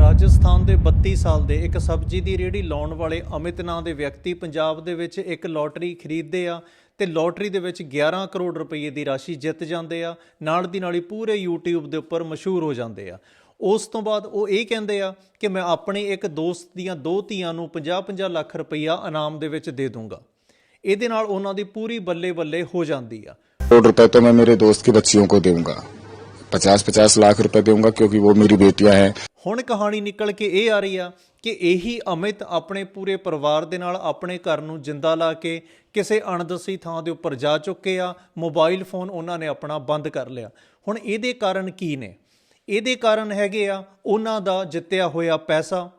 ਰਾਜਸਥਾਨ ਦੇ 32 ਸਾਲ ਦੇ ਇੱਕ ਸਬਜ਼ੀ ਦੀ ਰੇਹੜੀ ਲਾਉਣ ਵਾਲੇ ਅਮਿਤ ਨਾਂ ਦੇ ਵਿਅਕਤੀ ਪੰਜਾਬ ਦੇ ਵਿੱਚ ਇੱਕ ਲੋਟਰੀ ਖਰੀਦਦੇ ਆ ਤੇ ਲੋਟਰੀ ਦੇ ਵਿੱਚ 11 ਕਰੋੜ ਰੁਪਏ ਦੀ ਰਾਸ਼ੀ ਜਿੱਤ ਜਾਂਦੇ ਆ ਨਾਲ ਦੀ ਨਾਲ ਹੀ ਪੂਰੇ YouTube ਦੇ ਉੱਪਰ ਮਸ਼ਹੂਰ ਹੋ ਜਾਂਦੇ ਆ ਉਸ ਤੋਂ ਬਾਅਦ ਉਹ ਇਹ ਕਹਿੰਦੇ ਆ ਕਿ ਮੈਂ ਆਪਣੇ ਇੱਕ ਦੋਸਤ ਦੀਆਂ ਦੋ ਧੀਆਂ ਨੂੰ 50-50 ਲੱਖ ਰੁਪਈਆ ਇਨਾਮ ਦੇ ਵਿੱਚ ਦੇ ਦੂੰਗਾ ਇਹਦੇ ਨਾਲ ਉਹਨਾਂ ਦੀ ਪੂਰੀ ਬੱਲੇ ਬੱਲੇ ਹੋ ਜਾਂਦੀ ਆ करोड़ रुपए तो मैं मेरे दोस्त की बच्चियों को दूंगा पचास पचास लाख रुपए दूंगा क्योंकि वो मेरी बेटियां हैं ਹੁਣ ਕਹਾਣੀ ਨਿਕਲ ਕੇ ਇਹ ਆ ਰਹੀ ਆ ਕਿ ਇਹੀ ਅਮਿਤ ਆਪਣੇ ਪੂਰੇ ਪਰਿਵਾਰ ਦੇ ਨਾਲ ਆਪਣੇ ਘਰ ਨੂੰ ਜਿੰਦਾ ਲਾ ਕੇ ਕਿਸੇ ਅਣਦਸੀ ਥਾਂ ਦੇ ਉੱਪਰ ਜਾ ਚੁੱਕੇ ਆ, ਮੋਬਾਈਲ ਫੋਨ ਉਹਨਾਂ ਨੇ ਆਪਣਾ ਬੰਦ ਕਰ ਲਿਆ। ਹੁਣ ਇਹਦੇ ਕਾਰਨ ਕੀ ਨੇ? ਇਹਦੇ ਕਾਰਨ ਹੈਗੇ ਆ ਉਹਨਾਂ ਦਾ ਜਿੱਤਿਆ ਹੋਇਆ ਪੈਸਾ।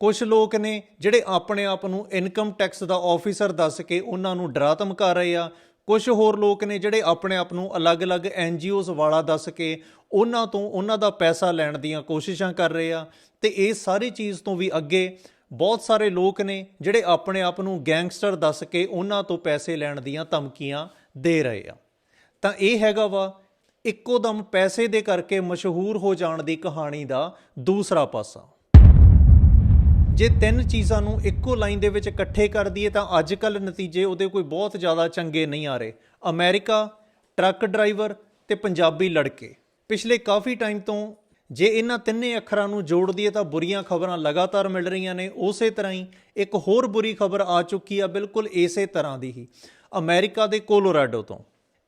ਕੁਝ ਲੋਕ ਨੇ ਜਿਹੜੇ ਆਪਣੇ ਆਪ ਨੂੰ ਇਨਕਮ ਟੈਕਸ ਦਾ ਆਫੀਸਰ ਦੱਸ ਕੇ ਉਹਨਾਂ ਨੂੰ ਡਰਾ ਧਮਕਾ ਰਹੇ ਆ ਕੁਝ ਹੋਰ ਲੋਕ ਨੇ ਜਿਹੜੇ ਆਪਣੇ ਆਪ ਨੂੰ ਅਲੱਗ-ਅਲੱਗ ਐਨਜੀਓਜ਼ ਵਾਲਾ ਦੱਸ ਕੇ ਉਹਨਾਂ ਤੋਂ ਉਹਨਾਂ ਦਾ ਪੈਸਾ ਲੈਣ ਦੀਆਂ ਕੋਸ਼ਿਸ਼ਾਂ ਕਰ ਰਹੇ ਆ ਤੇ ਇਹ ਸਾਰੀ ਚੀਜ਼ ਤੋਂ ਵੀ ਅੱਗੇ ਬਹੁਤ ਸਾਰੇ ਲੋਕ ਨੇ ਜਿਹੜੇ ਆਪਣੇ ਆਪ ਨੂੰ ਗੈਂਗਸਟਰ ਦੱਸ ਕੇ ਉਹਨਾਂ ਤੋਂ ਪੈਸੇ ਲੈਣ ਦੀਆਂ ਧਮਕੀਆਂ ਦੇ ਰਹੇ ਆ। ਤਾਂ ਇਹ ਹੈਗਾ ਵਾ, ਇੱਕੋ ਦਮ ਪੈਸੇ ਦੇ ਕਰਕੇ ਮਸ਼ਹੂਰ ਹੋ ਜਾਣ ਦੀ ਕਹਾਣੀ ਦਾ ਦੂਸਰਾ ਪਾਸਾ। ਜੇ ਤਿੰਨ ਚੀਜ਼ਾਂ ਨੂੰ ਇੱਕੋ ਲਾਈਨ ਦੇ ਵਿੱਚ ਇਕੱਠੇ ਕਰ ਦਈਏ ਤਾਂ ਅੱਜ ਕੱਲ ਨਤੀਜੇ ਉਹਦੇ ਕੋਈ ਬਹੁਤ ਜ਼ਿਆਦਾ ਚੰਗੇ ਨਹੀਂ ਆ ਰਹੇ। ਅਮਰੀਕਾ, ਟਰੱਕ ਡਰਾਈਵਰ ਤੇ ਪੰਜਾਬੀ ਲੜਕੇ। ਪਿਛਲੇ ਕਾਫੀ ਟਾਈਮ ਤੋਂ ਜੇ ਇਹਨਾਂ ਤਿੰਨੇ ਅੱਖਰਾਂ ਨੂੰ ਜੋੜ ਦਈਏ ਤਾਂ ਬੁਰੀਆਂ ਖਬਰਾਂ ਲਗਾਤਾਰ ਮਿਲ ਰਹੀਆਂ ਨੇ। ਉਸੇ ਤਰ੍ਹਾਂ ਹੀ ਇੱਕ ਹੋਰ ਬੁਰੀ ਖਬਰ ਆ ਚੁੱਕੀ ਆ, ਬਿਲਕੁਲ ਇਸੇ ਤਰ੍ਹਾਂ ਦੀ ਹੀ। ਅਮਰੀਕਾ ਦੇ ਕੋਲੋਰਾਡੋ ਤੋਂ।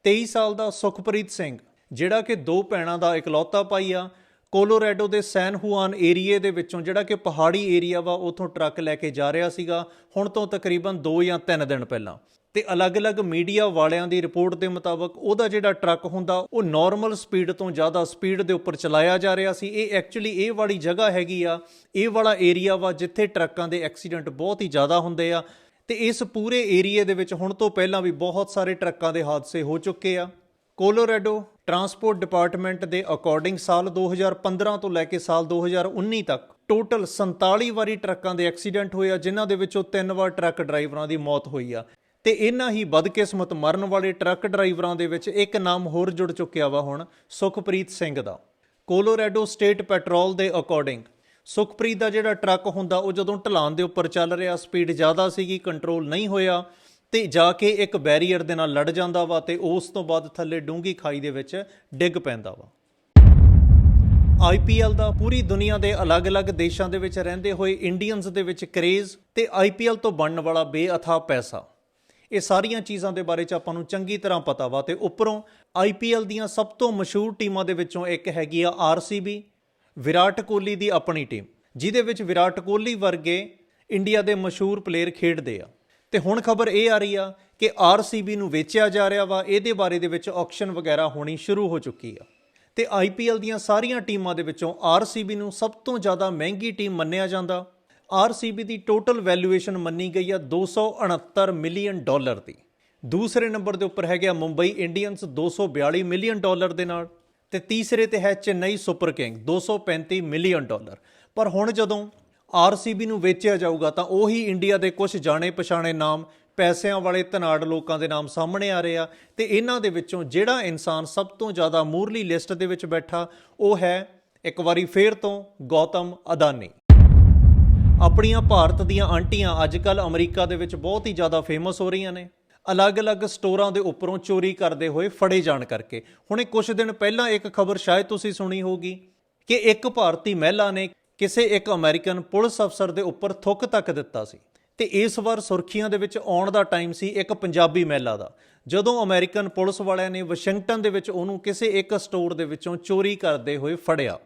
23 ਸਾਲ ਦਾ ਸੁਖਪ੍ਰੀਤ ਸਿੰਘ, ਜਿਹੜਾ ਕਿ ਦੋ ਭੈਣਾਂ ਦਾ ਇਕਲੌਤਾ ਭਾਈ ਆ ਕੋਲੋਰਾਡੋ ਦੇ ਸੈਨ ਹੁਆਨ ਏਰੀਏ ਦੇ ਵਿੱਚੋਂ ਜਿਹੜਾ ਕਿ ਪਹਾੜੀ ਏਰੀਆ ਵਾ, ਉਥੋਂ ਟਰੱਕ ਲੈ ਕੇ ਜਾ ਰਿਹਾ ਸੀਗਾ। ਹੁਣ ਤੋਂ ਤਕਰੀਬਨ 2 ਜਾਂ 3 ਦਿਨ ਪਹਿਲਾਂ। ਤੇ ਅਲੱਗ-ਅਲੱਗ ਮੀਡੀਆ ਵਾਲਿਆਂ ਦੀ ਰਿਪੋਰਟ ਦੇ ਮੁਤਾਬਕ ਉਹਦਾ ਜਿਹੜਾ ਟਰੱਕ ਹੁੰਦਾ, ਉਹ ਨਾਰਮਲ ਸਪੀਡ ਤੋਂ ਜ਼ਿਆਦਾ ਸਪੀਡ ਦੇ ਉੱਪਰ ਚਲਾਇਆ ਜਾ ਰਿਹਾ ਸੀ। ਇਹ ਐਕਚੁਅਲੀ ਇਹ ਵਾਲੀ ਜਗ੍ਹਾ ਹੈਗੀ ਆ, ਇਹ ਵਾਲਾ ਏਰੀਆ ਵਾ, ਜਿੱਥੇ ਟਰੱਕਾਂ ਦੇ ਐਕਸੀਡੈਂਟ ਬਹੁਤ ਹੀ ਜ਼ਿਆਦਾ ਹੁੰਦੇ ਆ। ਤੇ ਇਸ ਪੂਰੇ ਏਰੀਏ ਦੇ ਵਿੱਚ ਹੁਣ ਤੋਂ ਪਹਿਲਾਂ ਵੀ ਬਹੁਤ ਸਾਰੇ ਟਰੱਕਾਂ ਦੇ ਹਾਦਸੇ ਹੋ ਚੁੱਕੇ ਆ। ਕੋਲੋਰਾਡੋ ਟਰਾਂਸਪੋਰਟ ਡਿਪਾਰਟਮੈਂਟ ਦੇ ਅਕੋਰਡਿੰਗ ਸਾਲ 2015 ਤੋਂ ਲੈ ਕੇ ਸਾਲ 2019 ਤੱਕ ਟੋਟਲ 47 ਵਾਰੀ ਟਰੱਕਾਂ ਦੇ ਐਕਸੀਡੈਂਟ ਹੋਏ ਆ, ਜਿਨ੍ਹਾਂ ਦੇ ਵਿੱਚੋਂ 3 ਵਾਰ ਟਰੱਕ ਡਰਾਈਵਰਾਂ ਦੀ ਮੌਤ ਹੋਈ ਆ। ਤੇ ਇਹਨਾਂ ਹੀ ਬਦਕਿਸਮਤ ਮਰਨ ਵਾਲੇ ਟਰੱਕ ਡਰਾਈਵਰਾਂ ਦੇ ਵਿੱਚ ਇੱਕ ਨਾਮ ਹੋਰ ਜੁੜ ਚੁੱਕਿਆ ਵਾ ਹੁਣ, ਸੁਖਪ੍ਰੀਤ ਸਿੰਘ ਦਾ। ਕੋਲੋਰਾਡੋ ਸਟੇਟ ਪੈਟਰੋਲ ਦੇ ਅਕੋਰਡਿੰਗ, ਸੁਖਪ੍ਰੀਤ ਦਾ ਜਿਹੜਾ ਟਰੱਕ ਹੁੰਦਾ, ਉਹ ਜਦੋਂ ਢਲਾਨ ਦੇ ਉੱਪਰ ਚੱਲ ਰਿਹਾ, ਸਪੀਡ ਜ਼ਿਆਦਾ ਸੀਗੀ, ਕੰਟਰੋਲ ਨਹੀਂ ਹੋਇਆ ਤੇ ਜਾ ਕੇ ਇੱਕ ਬੈਰੀਅਰ ਦੇ ਨਾਲ ਲੜ ਜਾਂਦਾ ਵਾ ਤੇ ਉਸ ਤੋਂ ਬਾਅਦ ਥੱਲੇ ਡੂੰਗੀ ਖਾਈ ਦੇ ਵਿੱਚ ਡਿੱਗ ਪੈਂਦਾ ਵਾ। ਆਈਪੀਐਲ ਦਾ ਪੂਰੀ ਦੁਨੀਆ ਦੇ ਅਲੱਗ-ਅਲੱਗ ਦੇਸ਼ਾਂ ਦੇ ਵਿੱਚ ਰਹਿੰਦੇ ਹੋਏ ਇੰਡੀਅਨਸ ਦੇ ਵਿੱਚ ਕਰੇਜ਼ ਤੇ ਆਈਪੀਐਲ ਤੋਂ ਬਣਨ ਵਾਲਾ ਬੇਅਥਾ ਪੈਸਾ। ਇਹ ਸਾਰੀਆਂ ਚੀਜ਼ਾਂ ਦੇ ਬਾਰੇ ਚ ਆਪਾਂ ਨੂੰ ਚੰਗੀ ਤਰ੍ਹਾਂ ਪਤਾ ਵਾ ਤੇ ਉੱਪਰੋਂ ਆਈਪੀਐਲ ਦੀਆਂ ਸਭ ਤੋਂ ਮਸ਼ਹੂਰ ਟੀਮਾਂ ਦੇ ਵਿੱਚੋਂ ਇੱਕ ਹੈਗੀ ਆ ਆਰਸੀਬੀ ਵਿਰਾਟ ਕੋਹਲੀ ਦੀ ਆਪਣੀ ਟੀਮ, ਜਿਹਦੇ ਵਿੱਚ ਵਿਰਾਟ ਕੋਹਲੀ ਵਰਗੇ ਇੰਡੀਆ ਦੇ ਮਸ਼ਹੂਰ ਪਲੇਅਰ ਖੇਡਦੇ ਆ। ਤੇ ਹੁਣ ਖਬਰ ਇਹ ਆ ਰਹੀ ਆ ਕਿ ਆਰਸੀਬੀ ਨੂੰ ਵੇਚਿਆ ਜਾ ਰਿਹਾ ਵਾ, ਇਹਦੇ ਬਾਰੇ ਦੇ ਵਿੱਚ ਆਕਸ਼ਨ ਵਗੈਰਾ ਹੋਣੀ ਸ਼ੁਰੂ ਹੋ ਚੁੱਕੀ ਆ। ਤੇ ਆਈਪੀਐਲ ਦੀਆਂ ਸਾਰੀਆਂ ਟੀਮਾਂ ਦੇ ਵਿੱਚੋਂ ਆਰਸੀਬੀ ਨੂੰ ਸਭ ਤੋਂ ਜ਼ਿਆਦਾ ਮਹਿੰਗੀ ਟੀਮ ਮੰਨਿਆ ਜਾਂਦਾ। ਆਰਸੀਬੀ ਦੀ ਟੋਟਲ ਵੈਲਿਊਏਸ਼ਨ ਮੰਨੀ ਗਈ ਆ 269 ਮਿਲੀਅਨ ਡਾਲਰ ਦੀ। ਦੂਸਰੇ ਨੰਬਰ ਦੇ ਉੱਪਰ ਹੈਗਾ ਮੁੰਬਈ ਇੰਡੀਅਨਸ 242 ਮਿਲੀਅਨ ਡਾਲਰ ਦੇ ਨਾਲ। ਤੇ ਤੀਸਰੇ ਤੇ ਹੈ Chennai super king 235 million dollar. ਪਰ ਹੁਣ ਜਦੋਂ ਆਰਸੀਬੀ ਨੂੰ ਵੇਚਿਆ ਜਾਊਗਾ ਤਾਂ ਉਹੀ ਇੰਡੀਆ ਦੇ ਕੁਝ ਜਾਣੇ ਪਛਾਣੇ ਨਾਮ, ਪੈਸਿਆਂ ਵਾਲੇ ਧਨਾੜ ਲੋਕਾਂ ਦੇ ਨਾਮ ਸਾਹਮਣੇ ਆ ਰਹੇ ਆ ਤੇ ਇਹਨਾਂ ਦੇ ਵਿੱਚੋਂ ਜਿਹੜਾ ਇਨਸਾਨ ਸਭ ਤੋਂ ਜ਼ਿਆਦਾ ਮੂਰਲੀ ਲਿਸਟ ਦੇ ਵਿੱਚ ਬੈਠਾ, ਉਹ ਹੈ ਇੱਕ ਵਾਰੀ ਫੇਰ ਤੋਂ ਗੌਤਮ ਅਦਾਨੀ। ਆਪਣੀਆਂ ਭਾਰਤ ਦੀਆਂ ਆਂਟੀਆਂ ਅੱਜਕੱਲ ਅਮਰੀਕਾ ਦੇ ਵਿੱਚ ਬਹੁਤ ਹੀ ਜ਼ਿਆਦਾ ਫੇਮਸ ਹੋ ਰਹੀਆਂ ਨੇ। ਅਲੱਗ-ਅਲੱਗ ਸਟੋਰਾਂ ਦੇ ਉੱਪਰੋਂ ਚੋਰੀ ਕਰਦੇ ਹੋਏ ਫੜੇ ਜਾਣ ਕਰਕੇ। ਹੁਣੇ ਕੁਝ ਦਿਨ ਪਹਿਲਾਂ ਇੱਕ ਖਬਰ ਸ਼ਾਇਦ ਤੁਸੀਂ ਸੁਣੀ ਹੋਗੀ ਕਿ ਇੱਕ ਭਾਰਤੀ ਮਹਿਲਾ ਨੇ ਕਿਸੇ ਇੱਕ ਅਮਰੀਕਨ ਪੁਲਿਸ ਅਫਸਰ ਦੇ ਉੱਪਰ ਥੁੱਕ ਤੱਕ ਦਿੱਤਾ ਸੀ। ਤੇ ਇਸ ਵਾਰ ਸੁਰਖੀਆਂ ਦੇ ਵਿੱਚ ਆਉਣ ਦਾ ਟਾਈਮ ਸੀ ਇੱਕ ਪੰਜਾਬੀ ਮਹਿਲਾ ਦਾ। ਜਦੋਂ ਅਮਰੀਕਨ ਪੁਲਿਸ ਵਾਲਿਆਂ ਨੇ ਵਾਸ਼ਿੰਗਟਨ ਦੇ ਵਿੱਚ ਉਹਨੂੰ ਕਿਸੇ ਇੱਕ ਸਟੋਰ ਦੇ ਵਿੱਚੋਂ ਚੋਰੀ ਕਰਦੇ ਹੋਏ ਫੜਿਆ।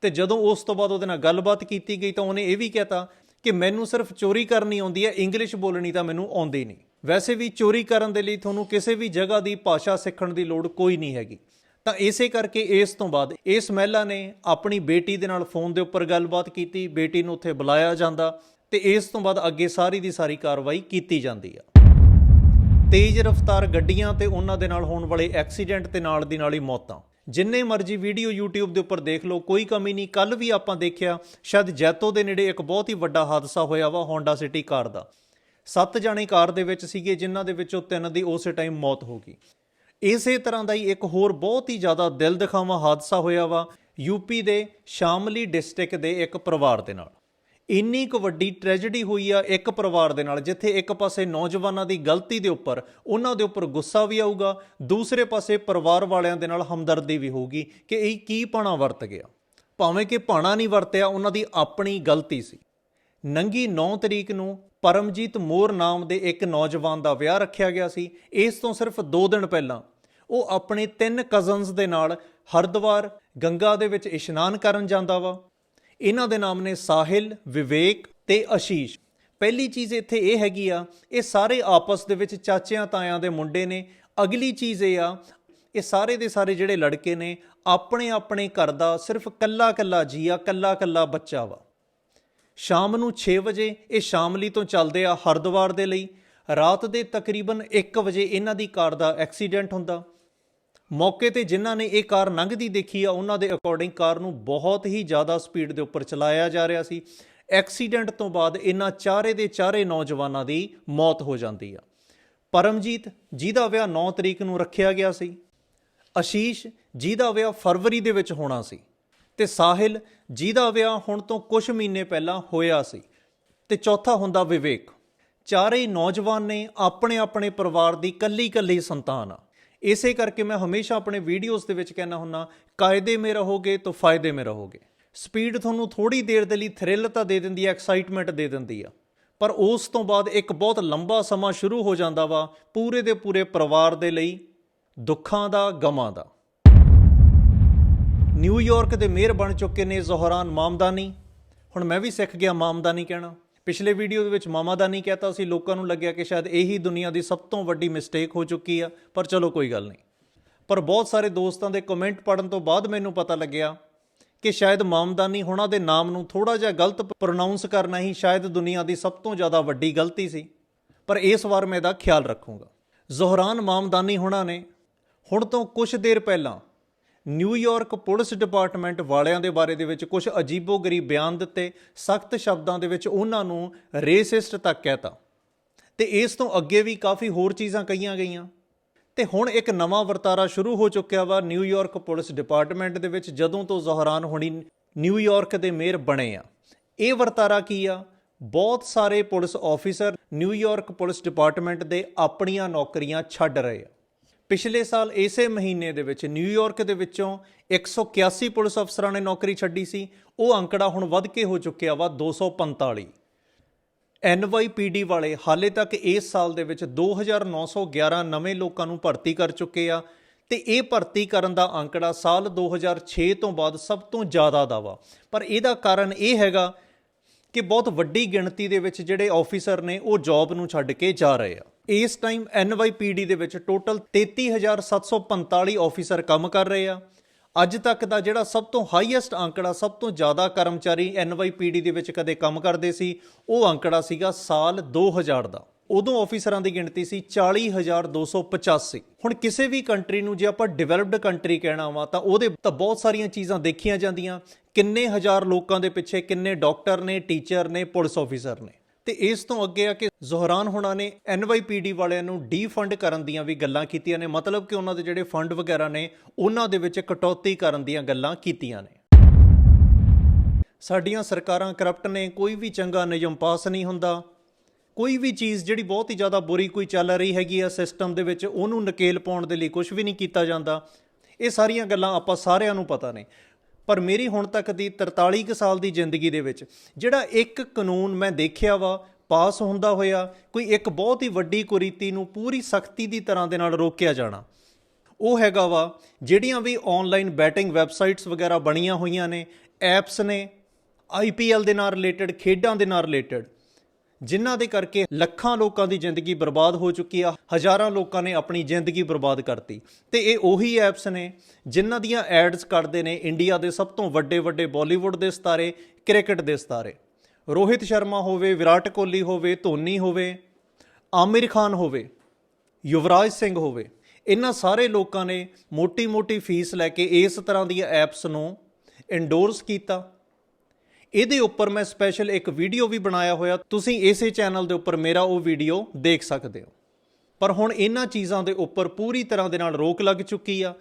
ਤੇ ਜਦੋਂ ਉਸ ਤੋਂ ਬਾਅਦ ਉਹਦੇ ਨਾਲ ਗੱਲਬਾਤ ਕੀਤੀ ਗਈ ਤਾਂ ਉਹਨੇ ਇਹ ਵੀ ਕਹਿਤਾ ਕਿ ਮੈਨੂੰ ਸਿਰਫ ਚੋਰੀ ਕਰਨੀ ਆਉਂਦੀ ਹੈ, ਇੰਗਲਿਸ਼ ਬੋਲਣੀ ਤਾਂ ਮੈਨੂੰ ਆਉਂਦੀ ਨਹੀਂ। ਵੈਸੇ ਵੀ ਚੋਰੀ ਕਰਨ ਦੇ ਲਈ ਤੁਹਾਨੂੰ ਕਿਸੇ ਵੀ ਜਗ੍ਹਾ ਦੀ ਭਾਸ਼ਾ ਸਿੱਖਣ ਦੀ ਲੋੜ ਕੋਈ ਨਹੀਂ ਹੈਗੀ। ਤਾਂ ਇਸੇ ਕਰਕੇ ਇਸ ਤੋਂ ਬਾਅਦ ਇਸ ਮਹਿਲਾ ਨੇ ਆਪਣੀ ਬੇਟੀ ਦੇ ਨਾਲ ਫੋਨ ਦੇ ਉੱਪਰ ਗੱਲਬਾਤ ਕੀਤੀ, ਬੇਟੀ ਨੂੰ ਉੱਥੇ ਬੁਲਾਇਆ ਜਾਂਦਾ ਤੇ ਇਸ ਤੋਂ ਬਾਅਦ ਅੱਗੇ ਸਾਰੀ ਦੀ ਸਾਰੀ ਕਾਰਵਾਈ ਕੀਤੀ ਜਾਂਦੀ ਆ। ਤੇਜ਼ ਰਫ਼ਤਾਰ ਗੱਡੀਆਂ ਤੇ ਉਹਨਾਂ ਦੇ ਨਾਲ ਹੋਣ ਵਾਲੇ ਐਕਸੀਡੈਂਟ ਤੇ ਨਾਲ ਦੀ ਨਾਲ ਹੀ ਮੌਤਾਂ। ਜਿੰਨੇ ਮਰਜ਼ੀ ਵੀਡੀਓ YouTube ਦੇ ਉੱਪਰ ਦੇਖ ਲਓ, ਕੋਈ ਕਮੀ ਨਹੀਂ। ਕੱਲ ਵੀ ਆਪਾਂ ਦੇਖਿਆ, ਸ਼ਾਇਦ ਜੈਤੋ ਦੇ ਨੇੜੇ ਇੱਕ ਬਹੁਤ ਹੀ ਵੱਡਾ ਹਾਦਸਾ ਹੋਇਆ ਵਾ Honda City ਕਾਰ ਦਾ। ਸੱਤ ਜਾਣੇ ਕਾਰ ਦੇ ਵਿੱਚ ਸੀਗੇ, ਜਿਨ੍ਹਾਂ ਦੇ ਵਿੱਚੋਂ ਤਿੰਨ ਦੀ ਉਸੇ ਟਾਈਮ ਮੌਤ ਹੋ ਗਈ। ਇਸੇ ਤਰ੍ਹਾਂ ਦਾ ਹੀ ਇੱਕ ਹੋਰ ਬਹੁਤ ਹੀ ਜ਼ਿਆਦਾ ਦਿਲ ਦਿਖਾਵਾ ਹਾਦਸਾ ਹੋਇਆ ਵਾ ਯੂਪੀ ਦੇ ਸ਼ਾਮਲੀ ਡਿਸਟ੍ਰਿਕਟ ਦੇ ਇੱਕ ਪਰਿਵਾਰ ਦੇ ਨਾਲ। ਇੰਨੀ ਕੁ ਵੱਡੀ ਟ੍ਰੈਜੇਡੀ ਹੋਈ ਆ ਇੱਕ ਪਰਿਵਾਰ ਦੇ ਨਾਲ, ਜਿੱਥੇ ਇੱਕ ਪਾਸੇ ਨੌਜਵਾਨਾਂ ਦੀ ਗਲਤੀ ਦੇ ਉੱਪਰ ਉਹਨਾਂ ਦੇ ਉੱਪਰ ਗੁੱਸਾ ਵੀ ਆਊਗਾ, ਦੂਸਰੇ ਪਾਸੇ ਪਰਿਵਾਰ ਵਾਲਿਆਂ ਦੇ ਨਾਲ ਹਮਦਰਦੀ ਵੀ ਹੋਊਗੀ ਕਿ ਇਹ ਕੀ ਪਾਣਾ ਵਰਤ ਗਿਆ। ਭਾਵੇਂ ਕਿ ਪਾਣਾ ਨਹੀਂ ਵਰਤਿਆ, ਉਹਨਾਂ ਦੀ ਆਪਣੀ ਗਲਤੀ ਸੀ। ਨੰਗੀ 9 ਤਰੀਕ ਨੂੰ ਪਰਮਜੀਤ ਮੋਰ ਨਾਮ ਦੇ ਇੱਕ ਨੌਜਵਾਨ ਦਾ ਵਿਆਹ ਰੱਖਿਆ ਗਿਆ ਸੀ। ਇਸ ਤੋਂ ਸਿਰਫ 2 ਦਿਨ ਪਹਿਲਾਂ ਉਹ ਆਪਣੇ ਤਿੰਨ ਕਜ਼ਨਸ ਦੇ ਨਾਲ ਹਰਿਦੁਆਰ, ਗੰਗਾ ਦੇ ਵਿੱਚ ਇਸ਼ਨਾਨ ਕਰਨ ਜਾਂਦਾ ਵਾ। ਇਹਨਾਂ ਦੇ ਨਾਮ ਨੇ ਸਾਹਿਲ, ਵਿਵੇਕ ਤੇ ਆਸ਼ੀਸ਼ ਪਹਿਲੀ ਚੀਜ਼ ਇੱਥੇ ਇਹ ਹੈਗੀ ਆ, ਇਹ ਸਾਰੇ ਆਪਸ ਦੇ ਵਿੱਚ ਚਾਚਿਆਂ ਤਾਇਆਂ ਦੇ ਮੁੰਡੇ ਨੇ। ਅਗਲੀ ਚੀਜ਼ ਇਹ ਆ, ਇਹ ਸਾਰੇ ਦੇ ਸਾਰੇ ਜਿਹੜੇ ਲੜਕੇ ਨੇ, ਆਪਣੇ ਆਪਣੇ ਘਰ ਦਾ ਸਿਰਫ ਕੱਲਾ ਕੱਲਾ ਜੀਆ, ਕੱਲਾ ਕੱਲਾ ਬੱਚਾ ਵਾ। ਸ਼ਾਮ ਨੂੰ 6 ਵਜੇ ਇਹ ਸ਼ਾਮਲੀ ਤੋਂ ਚੱਲਦੇ ਆ ਹਰਿਦੁਆਰ ਦੇ ਲਈ। ਰਾਤ ਦੇ ਤਕਰੀਬਨ 1 ਵਜੇ ਇਹਨਾਂ ਦੀ ਕਾਰ ਦਾ ਐਕਸੀਡੈਂਟ ਹੁੰਦਾ। ਮੌਕੇ ਤੇ ਜਿਨ੍ਹਾਂ ਨੇ ਇਹ ਕਾਰ ਲੰਘਦੀ ਦੇਖੀ ਆ, ਉਹਨਾਂ ਦੇ ਅਕੋਰਡਿੰਗ ਕਾਰ ਨੂੰ ਬਹੁਤ ਹੀ ਜ਼ਿਆਦਾ ਸਪੀਡ ਦੇ ਉੱਪਰ ਚਲਾਇਆ ਜਾ ਰਿਹਾ ਸੀ। ਐਕਸੀਡੈਂਟ ਤੋਂ ਬਾਅਦ ਇਹਨਾਂ ਚਾਰੇ ਦੇ ਚਾਰੇ ਨੌਜਵਾਨਾਂ ਦੀ ਮੌਤ ਹੋ ਜਾਂਦੀ ਆ। ਪਰਮਜੀਤ, ਜਿਹਦਾ ਵਿਆਹ 9 ਤਰੀਕ ਨੂੰ ਰੱਖਿਆ ਗਿਆ ਸੀ। ਆਸ਼ੀਸ਼ ਜਿਹਦਾ ਵਿਆਹ ਫਰਵਰੀ ਦੇ ਵਿੱਚ ਹੋਣਾ ਸੀ। ਤੇ ਸਾਹਿਲ ਜਿਹਦਾ ਵਿਆਹ ਹੁਣ ਤੋਂ ਕੁਝ ਮਹੀਨੇ ਪਹਿਲਾਂ ਹੋਇਆ ਸੀ ਤੇ ਚੌਥਾ ਹੁੰਦਾ ਵਿਵੇਕ। ਚਾਰੇ ਨੌਜਵਾਨ ਨੇ ਆਪਣੇ ਆਪਣੇ ਪਰਿਵਾਰ ਦੀ ਕੱਲੀ ਕੱਲੀ ਸੰਤਾਨ ਆ। ਇਸੇ ਕਰਕੇ ਮੈਂ ਹਮੇਸ਼ਾ ਆਪਣੇ ਵੀਡੀਓਜ਼ ਦੇ ਵਿੱਚ ਕਹਿਣਾ ਹੁੰਨਾ ਕਾਇਦੇ ਮੇ ਰਹੋਗੇ ਤਾਂ ਫਾਇਦੇ ਮੇ ਰਹੋਗੇ? ਸਪੀਡ ਤੁਹਾਨੂੰ ਥੋੜੀ ਦੇਰ ਦੇ ਲਈ ਥ੍ਰਿਲ ਤਾਂ ਦੇ ਦਿੰਦੀ ਹੈ ਐਕਸਾਈਟਮੈਂਟ ਦੇ ਦਿੰਦੀ ਆ। ਪਰ ਉਸ ਤੋਂ ਬਾਅਦ ਇੱਕ ਬਹੁਤ ਲੰਬਾ ਸਮਾਂ ਸ਼ੁਰੂ ਹੋ ਜਾਂਦਾ ਵਾ ਪੂਰੇ ਦੇ ਪੂਰੇ ਪਰਿਵਾਰ ਦੇ ਲਈ ਦੁੱਖਾਂ ਦਾ, ਗਮਾਂ ਦਾ। ਨਿਊਯਾਰਕ ਦੇ ਮੇਅਰ ਬਣ ਚੁੱਕੇ ਨੇ ਜ਼ੋਹਰਾਨ ਮਾਮਦਾਨੀ। ਹੁਣ ਮੈਂ ਵੀ ਸਿੱਖ ਗਿਆ ਮਾਮਦਾਨੀ ਕਹਿਣਾ। ਪਿਛਲੇ ਵੀਡੀਓ ਦੇ ਵਿੱਚ ਮਾਮਾਦਾਨੀ ਕਹਤਾ ਸੀ, ਲੋਕਾਂ ਨੂੰ ਲੱਗਿਆ ਕਿ ਸ਼ਾਇਦ ਇਹੀ ਦੁਨੀਆ ਦੀ ਸਭ ਤੋਂ ਵੱਡੀ ਮਿਸਟੇਕ ਹੋ ਚੁੱਕੀ ਆ, ਪਰ ਚਲੋ ਕੋਈ ਗੱਲ ਨਹੀਂ। ਪਰ ਬਹੁਤ ਸਾਰੇ ਦੋਸਤਾਂ ਦੇ ਕਮੈਂਟ ਪੜਨ ਤੋਂ ਬਾਅਦ ਮੈਨੂੰ ਪਤਾ ਲੱਗਿਆ ਕਿ ਸ਼ਾਇਦ ਮਾਮਦਾਨੀ ਹੋਣਾ ਦੇ ਨਾਮ ਨੂੰ ਥੋੜਾ ਜਿਹਾ ਗਲਤ ਪ੍ਰੋਨਾਂਸ ਕਰਨਾ ਹੀ ਸ਼ਾਇਦ ਦੁਨੀਆ ਦੀ ਸਭ ਤੋਂ ਜ਼ਿਆਦਾ ਵੱਡੀ ਗਲਤੀ ਸੀ। ਪਰ ਇਸ ਵਾਰ ਮੈਂ ਇਹਦਾ ਖਿਆਲ ਰੱਖੂੰਗਾ। ਜ਼ੋਹਰਾਨ ਮਾਮਦਾਨੀ ਹੁਣਾਂ ਨੇ ਹੁਣ ਤੋਂ ਕੁਝ ਦੇਰ ਪਹਿਲਾਂ ਨਿਊਯਾਰਕ ਪੁਲਿਸ ਡਿਪਾਰਟਮੈਂਟ ਵਾਲਿਆਂ ਦੇ ਬਾਰੇ ਦੇ ਵਿੱਚ ਕੁਝ ਅਜੀਬੋ-ਗਰੀਬ ਬਿਆਨ ਦਿੱਤੇ, ਸਖਤ ਸ਼ਬਦਾਂ ਦੇ ਵਿੱਚ ਉਹਨਾਂ ਨੂੰ ਰੇਸਿਸਟ ਤੱਕ ਕਹਿਤਾ। ਤੇ ਇਸ ਤੋਂ ਅੱਗੇ ਵੀ ਕਾਫੀ ਹੋਰ ਚੀਜ਼ਾਂ ਕਹੀਆਂ ਗਈਆਂ। ਤੇ ਹੁਣ ਇੱਕ ਨਵਾਂ ਵਰਤਾਰਾ ਸ਼ੁਰੂ ਹੋ ਚੁੱਕਿਆ ਵਾ ਨਿਊਯਾਰਕ ਪੁਲਿਸ ਡਿਪਾਰਟਮੈਂਟ ਦੇ ਵਿੱਚ, ਜਦੋਂ ਤੋਂ ਜ਼ਹਰਾਨ ਹੁਣੀ ਨਿਊਯਾਰਕ ਦੇ ਮੇਅਰ ਬਣੇ ਆ। ਇਹ ਵਰਤਾਰਾ ਕੀ ਆ? ਬਹੁਤ ਸਾਰੇ police officer New York police department ਦੇ ਆਪਣੀਆਂ ਨੌਕਰੀਆਂ ਛੱਡ ਰਹੇ ਆ। ਪਿਛਲੇ ਸਾਲ ਇਸੇ ਮਹੀਨੇ ਦੇ ਵਿੱਚ ਨਿਊਯਾਰਕ ਦੇ ਵਿੱਚੋਂ 181 ਪੁਲਿਸ ਅਫਸਰਾਂ ਨੇ ਨੌਕਰੀ ਛੱਡੀ ਸੀ। ਉਹ ਅੰਕੜਾ ਹੁਣ ਵੱਧ ਕੇ ਹੋ ਚੁੱਕਿਆ ਵਾ 245 NYPD ਵਾਲੇ ਹਾਲੇ ਤੱਕ ਇਸ ਸਾਲ ਦੇ ਵਿੱਚ 2911 ਨਵੇਂ ਲੋਕਾਂ ਨੂੰ ਭਰਤੀ ਕਰ ਚੁੱਕੇ ਆ ਤੇ ਇਹ ਭਰਤੀ ਕਰਨ ਦਾ ਅੰਕੜਾ ਸਾਲ 2006 ਤੋਂ ਬਾਅਦ ਸਭ ਤੋਂ ਜ਼ਿਆਦਾ ਦਾ ਵਾ। ਪਰ ਇਹਦਾ ਕਾਰਨ ਇਹ ਹੈਗਾ ਕਿ ਬਹੁਤ ਵੱਡੀ ਗਿਣਤੀ ਦੇ ਵਿੱਚ ਜਿਹੜੇ ਆਫੀਸਰ ਨੇ ਉਹ ਜੌਬ ਨੂੰ ਛੱਡ ਕੇ ਜਾ ਰਹੇ ਆ। ਇਸ ਟਾਈਮ NYPD ਦੇ ਵਿੱਚ ਟੋਟਲ 33745 ਆਫੀਸਰ ਕੰਮ ਕਰ ਰਹੇ ਆ। ਅੱਜ ਤੱਕ ਦਾ ਜਿਹੜਾ ਸਭ ਤੋਂ ਹਾਈਐਸਟ ਅੰਕੜਾ, ਸਭ ਤੋਂ ਜ਼ਿਆਦਾ ਕਰਮਚਾਰੀ NYPD ਦੇ ਵਿੱਚ ਕਦੇ ਕੰਮ ਕਰਦੇ ਸੀ, ਉਹ ਅੰਕੜਾ ਸੀਗਾ ਸਾਲ 2000 ਦਾ। ਉਦੋਂ ਆਫੀਸਰਾਂ ਦੀ ਗਿਣਤੀ ਸੀ 40285 ਹੁਣ ਕਿਸੇ ਵੀ ਕੰਟਰੀ ਨੂੰ ਜੇ ਆਪਾਂ ਡਿਵੈਲਪਡ ਕੰਟਰੀ ਕਹਿਣਾ ਵਾ, ਤਾਂ ਉਹਦੇ ਤਾਂ ਬਹੁਤ ਸਾਰੀਆਂ ਚੀਜ਼ਾਂ ਦੇਖੀਆਂ ਜਾਂਦੀਆਂ। ਕਿੰਨੇ ਹਜ਼ਾਰ ਲੋਕਾਂ ਦੇ ਪਿੱਛੇ ਕਿੰਨੇ ਡਾਕਟਰ ਨੇ, ਟੀਚਰ ਨੇ, ਪੁਲਿਸ ਆਫੀਸਰ ਨੇ। ਤੇ ਇਸ ਤੋਂ ਅੱਗੇ ਆ ਕਿ ਜ਼ੋਹਰਾਨ ਹੋਣਾ ਨੇ NYPD ਵਾਲਿਆਂ ਨੂੰ ਡੀਫੰਡ ਕਰਨ ਦੀਆਂ ਵੀ ਗੱਲਾਂ ਕੀਤੀਆਂ ਨੇ। ਮਤਲਬ ਕਿ ਉਹਨਾਂ ਦੇ ਜਿਹੜੇ ਫੰਡ ਵਗੈਰਾ ਨੇ, ਉਹਨਾਂ ਦੇ ਵਿੱਚ ਕਟੌਤੀ ਕਰਨ ਦੀਆਂ ਗੱਲਾਂ ਕੀਤੀਆਂ ਨੇ। ਸਾਡੀਆਂ ਸਰਕਾਰਾਂ ਕਰਪਟ ਨੇ, ਕੋਈ ਵੀ ਚੰਗਾ ਨਿਯਮ ਪਾਸ ਨਹੀਂ ਹੁੰਦਾ। ਕੋਈ ਵੀ ਚੀਜ਼ ਜਿਹੜੀ ਬਹੁਤ ਹੀ ਜ਼ਿਆਦਾ ਬੁਰੀ ਕੋਈ ਚੱਲ ਰਹੀ ਹੈਗੀ ਆ ਸਿਸਟਮ ਦੇ ਵਿੱਚ, ਉਹਨੂੰ ਨਕੇਲ ਪਾਉਣ ਦੇ ਲਈ ਕੁਝ ਵੀ ਨਹੀਂ ਕੀਤਾ ਜਾਂਦਾ। ਇਹ ਸਾਰੀਆਂ ਗੱਲਾਂ ਆਪਾਂ ਸਾਰਿਆਂ ਨੂੰ ਪਤਾ ਨੇ। ਪਰ ਮੇਰੀ ਹੁਣ ਤੱਕ ਦੀ 43 ਕੁ ਸਾਲ ਦੀ ਜ਼ਿੰਦਗੀ ਦੇ ਵਿੱਚ, ਜਿਹੜਾ ਇੱਕ ਕਾਨੂੰਨ ਮੈਂ ਦੇਖਿਆ ਵਾ, ਪਾਸ ਹੁੰਦਾ ਹੋਇਆ, ਕੋਈ ਇੱਕ ਬਹੁਤ ਹੀ ਵੱਡੀ ਕੁਰੀਤੀ ਨੂੰ ਪੂਰੀ ਸਖਤੀ ਦੀ ਤਰ੍ਹਾਂ ਦੇ ਨਾਲ ਰੋਕਿਆ ਜਾਣਾ। ਉਹ ਹੈਗਾ ਵਾ, ਜਿਹੜੀਆਂ ਵੀ ਆਨਲਾਈਨ ਬੈਟਿੰਗ ਵੈਬਸਾਈਟਸ ਵਗੈਰਾ ਬਣੀਆਂ ਹੋਈਆਂ ਨੇ ਐਪਸ ਨੇ ਆਈਪੀਐਲ ਦੇ ਨਾਲ ਰਿਲੇਟਡ ਖੇਡਾਂ ਦੇ ਨਾਲ ਰਿਲੇਟਡ ਜਿਨ੍ਹਾਂ ਦੇ ਕਰਕੇ ਲੱਖਾਂ ਲੋਕਾਂ ਦੀ ਜ਼ਿੰਦਗੀ ਬਰਬਾਦ ਹੋ ਚੁੱਕੀ ਆ, ਹਜ਼ਾਰਾਂ ਲੋਕਾਂ ਨੇ ਆਪਣੀ ਜ਼ਿੰਦਗੀ ਬਰਬਾਦ ਕਰਤੀ। ਤੇ ਇਹ ਉਹੀ ਐਪਸ ਨੇ ਜਿਨ੍ਹਾਂ ਦੀਆਂ ਐਡਸ ਕੱਢਦੇ ਨੇ ਇੰਡੀਆ ਦੇ ਸਭ ਤੋਂ ਵੱਡੇ ਵੱਡੇ ਬਾਲੀਵੁੱਡ ਦੇ ਸਤਾਰੇ, ਕ੍ਰਿਕਟ ਦੇ ਸਤਾਰੇ। ਰੋਹਿਤ ਸ਼ਰਮਾ ਹੋਵੇ, ਵਿਰਾਟ ਕੋਹਲੀ ਹੋਵੇ, ਧੋਨੀ ਹੋਵੇ, ਆਮਿਰ ਖਾਨ ਹੋਵੇ, ਯੁਵਰਾਜ ਸਿੰਘ ਹੋਵੇ, ਇਹਨਾਂ ਸਾਰੇ ਲੋਕਾਂ ਨੇ ਮੋਟੀ-ਮੋਟੀ ਫੀਸ ਲੈ ਕੇ ਇਸ ਤਰ੍ਹਾਂ ਦੀਆਂ ਐਪਸ ਨੂੰ ਇੰਡੋਰਸ ਕੀਤਾ। ਇਹਦੇ ਉੱਪਰ ਮੈਂ ਸਪੈਸ਼ਲ ਇੱਕ ਵੀਡੀਓ ਵੀ ਬਣਾਇਆ ਹੋਇਆ। ਤੁਸੀਂ ਇਸੇ ਚੈਨਲ ਦੇ ਉੱਪਰ ਮੇਰਾ ਉਹ ਵੀਡੀਓ ਦੇਖ ਸਕਦੇ ਹੋ। ਪਰ ਹੁਣ ਇਹਨਾਂ ਚੀਜ਼ਾਂ ਦੇ ਉੱਪਰ ਪੂਰੀ ਤਰ੍ਹਾਂ ਦੇ ਨਾਲ ਰੋਕ ਲੱਗ ਚੁੱਕੀ ਆ।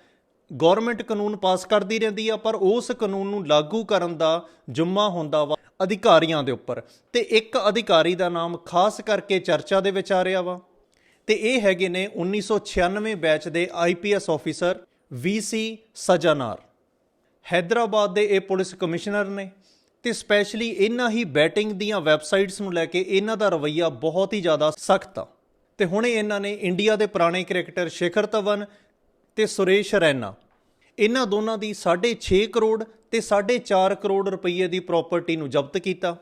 ਗਵਰਨਮੈਂਟ ਕਾਨੂੰਨ ਪਾਸ ਕਰਦੀ ਰਹਿੰਦੀ ਆ, ਪਰ ਉਸ ਕਾਨੂੰਨ ਨੂੰ ਲਾਗੂ ਕਰਨ ਦਾ ਜੁੰਮਾ ਹੁੰਦਾ ਵਾ ਅਧਿਕਾਰੀਆਂ ਦੇ ਉੱਪਰ। ਤੇ ਇੱਕ ਅਧਿਕਾਰੀ ਦਾ ਨਾਮ ਖਾਸ ਕਰਕੇ ਚਰਚਾ ਦੇ ਵਿੱਚ ਆ ਰਿਹਾ ਵਾ। ਤੇ ਇਹ ਹੈਗੇ ਨੇ 1996 ਬੈਚ ਦੇ IPS officer VC Sajjanar Hyderabad ਦੇ ਇਹ ਪੁਲਿਸ ਕਮਿਸ਼ਨਰ ਨੇ। ਤੇ ਸਪੈਸ਼ਲੀ ਇਹਨਾਂ ਹੀ ਬੈਟਿੰਗ ਦੀਆਂ ਵੈਬਸਾਈਟਸ ਨੂੰ ਲੈ ਕੇ ਇਹਨਾਂ ਦਾ ਰਵੱਈਆ ਬਹੁਤ ਹੀ ਜ਼ਿਆਦਾ ਸਖਤ ਆ। ਤੇ ਹੁਣੇ ਇਹਨਾਂ ਨੇ ਇੰਡੀਆ ਦੇ ਪੁਰਾਣੇ ਕ੍ਰਿਕਟਰ ਸ਼ੇਖਰ ਧਵਨ ਤੇ ਸੁਰੇਸ਼ ਰੈਨਾ, ਇਹਨਾਂ ਦੋਨਾਂ ਦੀ 6.5 ਕਰੋੜ ਤੇ 4.5 ਕਰੋੜ ਰੁਪਏ ਦੀ ਪ੍ਰਾਪਰਟੀ ਨੂੰ ਜ਼ਬਤ ਕੀਤਾ।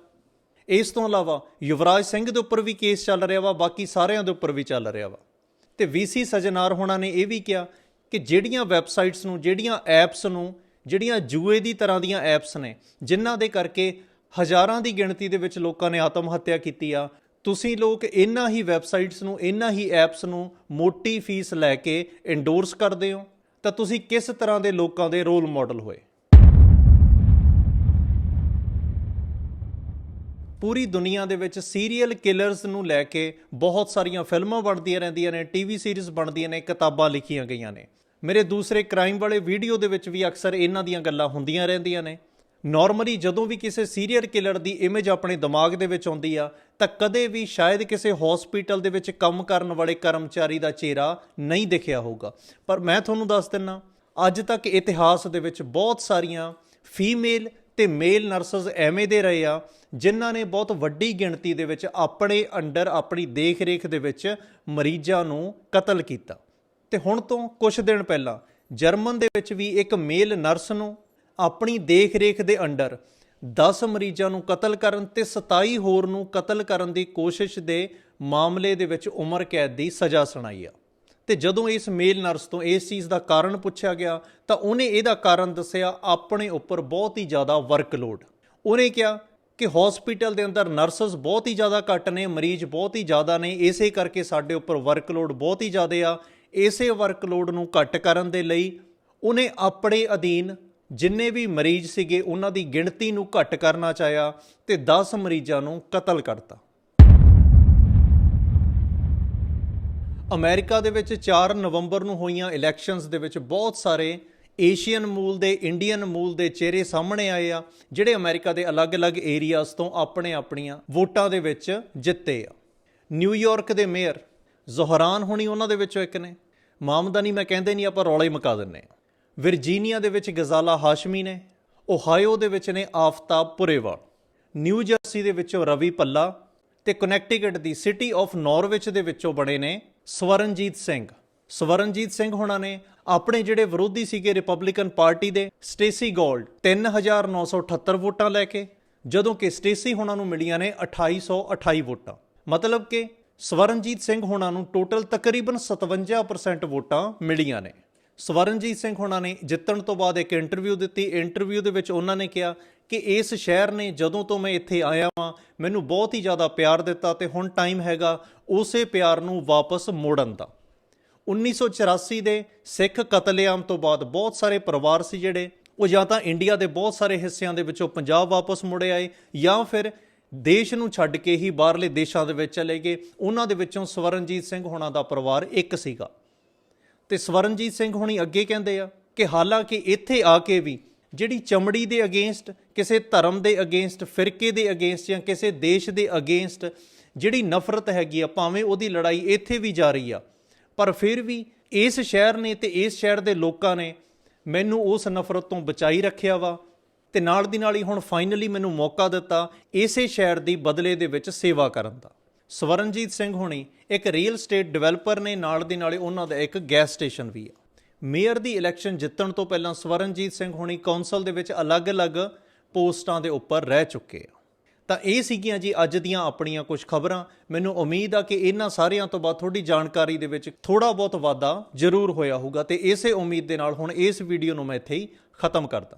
ਇਸ ਤੋਂ ਇਲਾਵਾ ਯੁਵਰਾਜ ਸਿੰਘ ਦੇ ਉੱਪਰ ਵੀ ਕੇਸ ਚੱਲ ਰਿਹਾ ਵਾ, ਬਾਕੀ ਸਾਰਿਆਂ ਦੇ ਉੱਪਰ ਵੀ ਚੱਲ ਰਿਹਾ ਵਾ। ਤੇ ਵੀਸੀ ਸਜਨਾਰ ਹੋਣਾ ਨੇ ਇਹ ਵੀ ਕਿਹਾ ਕਿ ਜਿਹੜੀਆਂ ਵੈਬਸਾਈਟਸ ਨੂੰ, ਜਿਹੜੀਆਂ ਐਪਸ ਨੂੰ ਜਿਹੜੀਆਂ ਜੂਏ ਦੀ ਤਰ੍ਹਾਂ ਦੀਆਂ ਐਪਸ ਨੇ, ਜਿਨ੍ਹਾਂ ਦੇ ਕਰਕੇ ਹਜ਼ਾਰਾਂ ਦੀ ਗਿਣਤੀ ਦੇ ਵਿੱਚ ਲੋਕਾਂ ਨੇ ਆਤਮ ਹੱਤਿਆ ਕੀਤੀ ਆ। ਤੁਸੀਂ ਲੋਕ ਇਹਨਾਂ ਹੀ ਵੈਬਸਾਈਟਸ ਨੂੰ ਇਹਨਾਂ ਹੀ ਐਪਸ ਨੂੰ ਮੋਟੀ ਫੀਸ ਲੈ ਕੇ ਇੰਡੋਰਸ ਕਰਦੇ ਹੋ, ਤਾਂ ਤੁਸੀਂ ਕਿਸ ਤਰ੍ਹਾਂ ਦੇ ਲੋਕਾਂ ਦੇ ਰੋਲ ਮਾਡਲ ਹੋਏ? ਪੂਰੀ ਦੁਨੀਆ ਦੇ ਵਿੱਚ ਸੀਰੀਅਲ ਕਿਲਰਸ ਨੂੰ ਲੈ ਕੇ ਬਹੁਤ ਸਾਰੀਆਂ ਫਿਲਮਾਂ ਬਣਦੀਆਂ ਰਹਿੰਦੀਆਂ ਨੇ ਟੀਵੀ ਸੀਰੀਜ਼ ਬਣਦੀਆਂ ਨੇ, ਕਿਤਾਬਾਂ ਲਿਖੀਆਂ ਗਈਆਂ ਨੇ। ਮੇਰੇ ਦੂਸਰੇ ਕ੍ਰਾਈਮ ਵਾਲੇ ਵੀਡੀਓ ਦੇ ਵਿੱਚ ਵੀ ਅਕਸਰ ਇਹਨਾਂ ਦੀਆਂ ਗੱਲਾਂ ਹੁੰਦੀਆਂ ਰਹਿੰਦੀਆਂ ਨੇ। ਨਾਰਮਲੀ ਜਦੋਂ ਵੀ ਕਿਸੇ ਸੀਰੀਅਲ ਕਿਲਰ ਦੀ ਇਮੇਜ ਆਪਣੇ ਦਿਮਾਗ ਦੇ ਵਿੱਚ ਆਉਂਦੀ ਆ, ਤਾਂ ਕਦੇ ਵੀ ਸ਼ਾਇਦ ਕਿਸੇ ਹਸਪੀਟਲ ਦੇ ਵਿੱਚ ਕੰਮ ਕਰਨ ਵਾਲੇ ਕਰਮਚਾਰੀ ਦਾ ਚਿਹਰਾ ਨਹੀਂ ਦਿਖਿਆ ਹੋਊਗਾ। ਪਰ ਮੈਂ ਤੁਹਾਨੂੰ ਦੱਸ ਦਿੰਨਾ, ਅੱਜ ਤੱਕ ਇਤਿਹਾਸ ਦੇ ਵਿੱਚ ਬਹੁਤ ਸਾਰੀਆਂ ਫੀਮੇਲ ਤੇ ਮੇਲ ਨਰਸਸ ਐਵੇਂ ਦੇ ਰਹੇ ਆ, ਜਿਨ੍ਹਾਂ ਨੇ ਬਹੁਤ ਵੱਡੀ ਗਿਣਤੀ ਦੇ ਵਿੱਚ ਆਪਣੇ ਅੰਡਰ ਆਪਣੀ ਦੇਖ-ਰੇਖ ਦੇ ਵਿੱਚ ਮਰੀਜ਼ਾਂ ਨੂੰ ਕਤਲ ਕੀਤਾ। ਤੇ ਹੁਣ ਤੋਂ ਕੁਝ ਦਿਨ ਪਹਿਲਾਂ ਜਰਮਨ ਦੇ ਵਿੱਚ ਵੀ ਇੱਕ ਮੇਲ ਨਰਸ ਨੂੰ ਆਪਣੀ ਦੇਖ-ਰੇਖ ਦੇ ਅੰਡਰ 10 ਮਰੀਜ਼ਾਂ ਨੂੰ ਕਤਲ ਕਰਨ ਤੇ 27 ਹੋਰ ਨੂੰ ਕਤਲ ਕਰਨ ਦੀ ਕੋਸ਼ਿਸ਼ ਦੇ ਮਾਮਲੇ ਦੇ ਵਿੱਚ ਉਮਰ ਕੈਦ ਦੀ ਸਜ਼ਾ ਸੁਣਾਈ ਆ। ਤੇ ਜਦੋਂ ਇਸ ਮੇਲ ਨਰਸ ਤੋਂ ਇਸ ਚੀਜ਼ ਦਾ ਕਾਰਨ ਪੁੱਛਿਆ ਗਿਆ, ਤਾਂ ਉਹਨੇ ਇਹਦਾ ਕਾਰਨ ਦੱਸਿਆ ਆਪਣੇ ਉੱਪਰ ਬਹੁਤ ਹੀ ਜ਼ਿਆਦਾ ਵਰਕਲੋਡ ਉਹਨੇ ਕਿਹਾ ਕਿ ਹਸਪੀਟਲ ਦੇ ਅੰਦਰ ਨਰਸਸ ਬਹੁਤ ਹੀ ਜ਼ਿਆਦਾ ਘੱਟ ਨੇ, ਮਰੀਜ਼ ਬਹੁਤ ਹੀ ਜ਼ਿਆਦਾ ਨੇ, ਇਸੇ ਕਰਕੇ ਸਾਡੇ ਉੱਪਰ ਵਰਕਲੋਡ ਬਹੁਤ ਹੀ ਜ਼ਿਆਦਾ ਆ। ਇਸੇ ਵਰਕਲੋਡ ਨੂੰ ਘੱਟ ਕਰਨ ਦੇ ਲਈ ਉਹਨੇ ਆਪਣੇ ਅਧੀਨ ਜਿੰਨੇ ਵੀ ਮਰੀਜ਼ ਸੀਗੇ ਉਹਨਾਂ ਦੀ ਗਿਣਤੀ ਨੂੰ ਘੱਟ ਕਰਨਾ ਚਾਹਿਆ ਤੇ 10 ਮਰੀਜ਼ਾਂ ਨੂੰ ਕਤਲ ਕਰਤਾ। ਅਮਰੀਕਾ ਦੇ ਵਿੱਚ 4 ਨਵੰਬਰ ਨੂੰ ਹੋਈਆਂ ਇਲੈਕਸ਼ਨਸ ਦੇ ਵਿੱਚ ਬਹੁਤ ਸਾਰੇ ਏਸ਼ੀਅਨ ਮੂਲ ਦੇ ਇੰਡੀਅਨ ਮੂਲ ਦੇ ਚਿਹਰੇ ਸਾਹਮਣੇ ਆਏ ਆ, ਜਿਹੜੇ ਅਮਰੀਕਾ ਦੇ ਅਲੱਗ-ਅਲੱਗ ਏਰੀਆਜ਼ ਤੋਂ ਆਪਣੇ ਆਪਣੀਆਂ ਵੋਟਾਂ ਦੇ ਵਿੱਚ ਜਿੱਤੇ ਆ। ਨਿਊਯਾਰਕ ਦੇ ਮੇਅਰ ਜ਼ੋਹਰਾਨ ਹੋਣੀ ਉਹਨਾਂ ਦੇ ਵਿੱਚੋਂ ਇੱਕ ਨੇ। ਮਾਮਦਾਨੀ ਮੈਂ ਕਹਿੰਦੇ ਨਹੀਂ ਆਪਾਂ ਰੌਲੇ ਮਕਾ ਦਿੰਨੇ ਆ ਵਰਜੀਨੀਆ ਦੇ ਵਿੱਚ ਗਜ਼ਾਲਾ ਹਾਸ਼ਮੀ ਨੇ, ਓਹਾਇਓ ਦੇ ਵਿੱਚ ਨੇ ਆਫਤਾਬ ਪੁਰੇਵਾਲ ਨਿਊ ਜਰਸੀ ਦੇ ਵਿੱਚੋਂ ਰਵੀ ਪੱਲਾ ਤੇ ਕਨੈਕਟੀਕਟ ਦੀ ਸਿਟੀ ਆਫ ਨਾਰਵਿਚ ਦੇ ਵਿੱਚੋਂ ਬਣੇ ਨੇ ਸਵਰਨਜੀਤ ਸਿੰਘ। ਸਵਰਨਜੀਤ ਸਿੰਘ ਹੋਣਾ ਨੇ ਆਪਣੇ ਜਿਹੜੇ ਵਿਰੋਧੀ ਸੀਗੇ ਰਿਪਬਲਿਕਨ ਪਾਰਟੀ ਦੇ ਸਟੇਸੀ ਗੋਲਡ 3978 ਵੋਟਾਂ ਲੈ ਕੇ, ਜਦੋਂ ਕਿ ਸਟੇਸੀ ਹੋਣਾ ਨੂੰ ਮਿਲੀਆਂ ਨੇ 2828 ਵੋਟਾਂ। ਮਤਲਬ ਕਿ ਸਵਰਨਜੀਤ ਸਿੰਘ ਹੋਣਾ ਨੂੰ ਟੋਟਲ ਤਕਰੀਬਨ 57% ਵੋਟਾਂ ਮਿਲੀਆਂ ਨੇ। ਸਵਰਨਜੀਤ ਸਿੰਘ ਹੋਣਾ ਨੇ ਜਿੱਤਣ ਤੋਂ ਬਾਅਦ ਇੱਕ ਇੰਟਰਵਿਊ ਦਿੱਤੀ। ਇੰਟਰਵਿਊ ਦੇ ਵਿੱਚ ਉਹਨਾਂ ਨੇ ਕਿਹਾ ਕਿ ਇਸ ਸ਼ਹਿਰ ਨੇ ਜਦੋਂ ਤੋਂ ਮੈਂ ਇੱਥੇ ਆਇਆ ਵਾਂ, ਮੈਨੂੰ ਬਹੁਤ ਹੀ ਜ਼ਿਆਦਾ ਪਿਆਰ ਦਿੱਤਾ ਤੇ ਹੁਣ ਟਾਈਮ ਹੈਗਾ ਉਸੇ ਪਿਆਰ ਨੂੰ ਵਾਪਸ ਮੋੜਨ ਦਾ। 1984 ਦੇ ਸਿੱਖ ਕਤਲੇਆਮ ਤੋਂ ਬਾਅਦ ਬਹੁਤ ਸਾਰੇ ਪਰਿਵਾਰ ਸੀ ਜਿਹੜੇ, ਉਹ ਜਾਂ ਤਾਂ ਇੰਡੀਆ ਦੇ ਬਹੁਤ ਸਾਰੇ ਹਿੱਸਿਆਂ ਦੇ ਵਿੱਚੋਂ ਪੰਜਾਬ ਵਾਪਸ ਮੁੜੇ ਆਏ ਜਾਂ ਫਿਰ ਦੇਸ਼ ਨੂੰ ਛੱਡ ਕੇ ਹੀ ਬਾਹਰਲੇ ਦੇਸ਼ਾਂ ਦੇ ਵਿੱਚ ਚਲੇ ਗਏ। ਉਹਨਾਂ ਦੇ ਵਿੱਚੋਂ ਸਵਰਨਜੀਤ ਸਿੰਘ ਹੋਣਾ ਦਾ ਪਰਿਵਾਰ ਇੱਕ ਸੀਗਾ। ਤੇ ਸਵਰਨਜੀਤ ਸਿੰਘ ਹੁਣੀ ਅੱਗੇ ਕਹਿੰਦੇ ਆ ਕਿ ਹਾਲਾਂਕਿ ਇੱਥੇ ਆ ਕੇ ਵੀ ਜਿਹੜੀ ਚਮੜੀ ਦੇ ਅਗੇਂਸਟ, ਕਿਸੇ ਧਰਮ ਦੇ ਅਗੇਂਸਟ, ਫਿਰਕੇ ਦੇ ਅਗੇਂਸਟ ਜਾਂ ਕਿਸੇ ਦੇਸ਼ ਦੇ ਅਗੇਂਸਟ ਜਿਹੜੀ ਨਫ਼ਰਤ ਹੈਗੀ ਆ, ਭਾਵੇਂ ਉਹਦੀ ਲੜਾਈ ਇੱਥੇ ਵੀ ਜਾਰੀ ਆ, ਪਰ ਫਿਰ ਵੀ ਇਸ ਸ਼ਹਿਰ ਨੇ ਤੇ ਇਸ ਸ਼ਹਿਰ ਦੇ ਲੋਕਾਂ ਨੇ ਮੈਨੂੰ ਉਸ ਨਫ਼ਰਤ ਤੋਂ ਬਚਾਈ ਰੱਖਿਆ ਵਾ। ਤੇ ਨਾਲ ਦੀ ਨਾਲ ਹੀ ਹੁਣ ਫਾਈਨਲੀ ਮੈਨੂੰ ਮੌਕਾ ਦਿੱਤਾ ਇਸੇ ਸ਼ਹਿਰ ਦੀ ਬਦਲੇ ਦੇ ਵਿੱਚ ਸੇਵਾ ਕਰਨ ਦਾ। ਸਵਰਨਜੀਤ ਸਿੰਘ ਹੁਣੀ ਇੱਕ ਰੀਅਲ ਸਟੇਟ ਡਿਵੈਲਪਰ ਨੇ, ਨਾਲ ਦੀ ਨਾਲੇ ਉਹਨਾਂ ਦਾ ਇੱਕ ਗੈਸ ਸਟੇਸ਼ਨ ਵੀ ਆ। ਮੇਅਰ ਦੀ ਇਲੈਕਸ਼ਨ ਜਿੱਤਣ ਤੋਂ ਪਹਿਲਾਂ ਸਵਰਨਜੀਤ ਸਿੰਘ ਹੁਣੀ ਕੌਂਸਲ ਦੇ ਵਿੱਚ ਅਲੱਗ-ਅਲੱਗ ਪੋਸਟਾਂ ਦੇ ਉੱਪਰ ਰਹਿ ਚੁੱਕੇ ਆ। ਤਾਂ ਇਹ ਸੀਗੀਆਂ ਜੀ ਅੱਜ ਦੀਆਂ ਆਪਣੀਆਂ ਕੁਝ ਖਬਰਾਂ। ਮੈਨੂੰ ਉਮੀਦ ਆ ਕਿ ਇਹਨਾਂ ਸਾਰਿਆਂ ਤੋਂ ਬਾਅਦ ਤੁਹਾਡੀ ਜਾਣਕਾਰੀ ਦੇ ਵਿੱਚ ਥੋੜਾ ਬਹੁਤ ਵਾਧਾ ਜ਼ਰੂਰ ਹੋਇਆ ਹੋਊਗਾ ਤੇ ਇਸੇ ਉਮੀਦ ਦੇ ਨਾਲ ਹੁਣ ਇਸ ਵੀਡੀਓ ਨੂੰ ਮੈਂ ਇੱਥੇ ਹੀ ਖਤਮ ਕਰਦਾ।